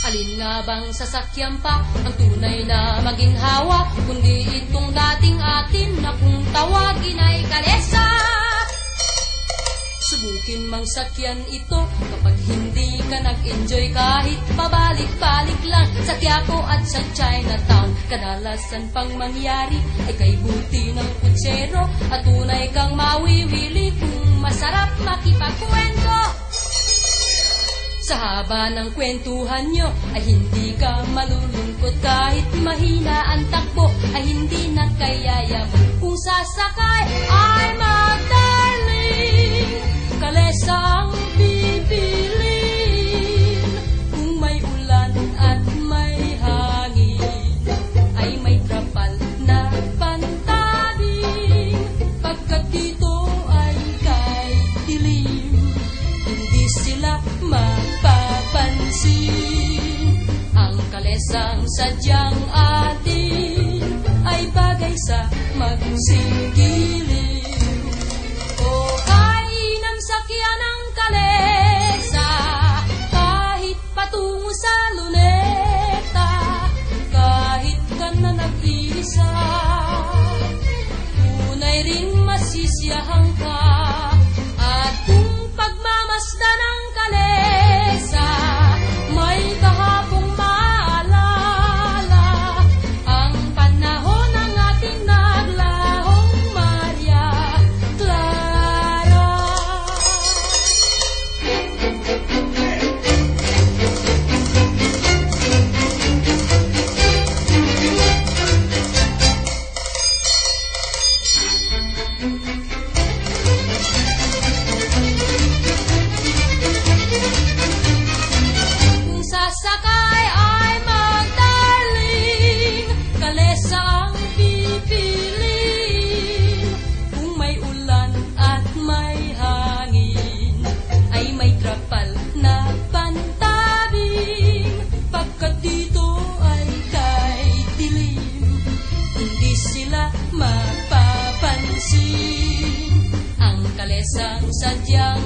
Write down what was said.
habang sasakyan pa ang tunay na maginhawa kundi itong dating atin na kung tawagin ay kalesa Subukin mang sakyan ito kapag hindi ka nag-enjoy kahit pabalik-balik lang sa Quiapo at sa Chinatown. Kadalasan pang mangyari ay kay buti ng kutsero at tunay kang mawiwili kung masarap makipagkwento. Sa haba ng kwentuhan nyo ay hindi ka malulungkot kahit mahina ang takbo ay hindi na kayayaman. Sadyang atin ay bagay sa magsinggilin. O kainang sakyan ng kalesa kahit patungo sa luneta kahit ka na nag-iisa tunay rin masisiyahan ka hindi sila mapapansin. Ang kalesang sadya